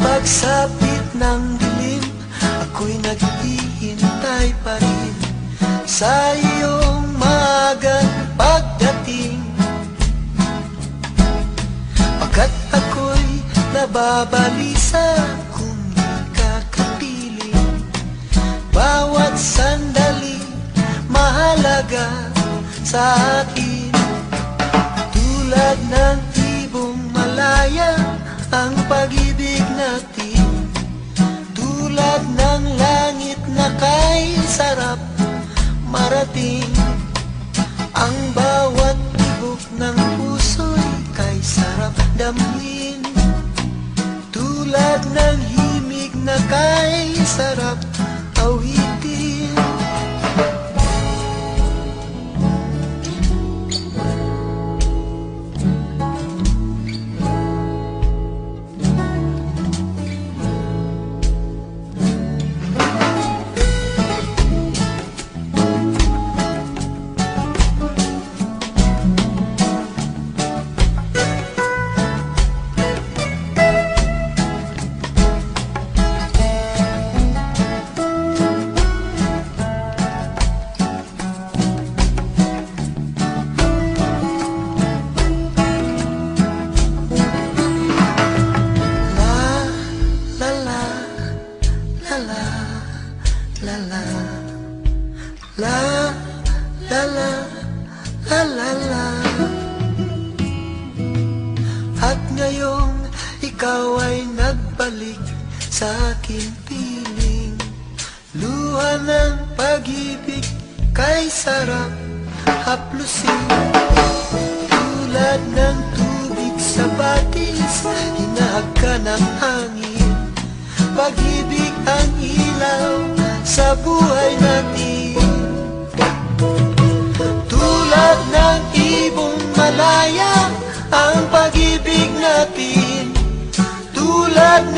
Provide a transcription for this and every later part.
pagsapit ng dilim Ako'y naghihintay pa rin. Sa iyong maagang pagdating Pagkat ako'y nababalisa Kung di ka kapiling Bawat sandali mahalaga sa akin. Tulad ng ibong malaya ang pag-ibig sarap marating. Ang bawat tibok ng puso'y kay sarap damhin. Tulad ng himig na kay sarap la la la la la la. At ngayong ikaw ay nagbalik sa aking piling. Luha ng pag-ibig kay sarap haplusin. Tulad ng tubig sa batis Hinahag ng hangin. Pag-ibig ang ilaw sa buhay natin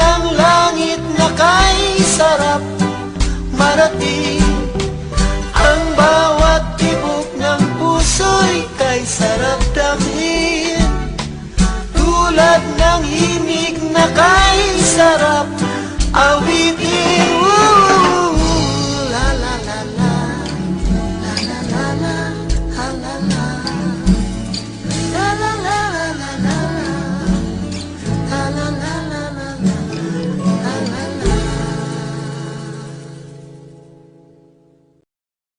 ng langit na kay sarap marating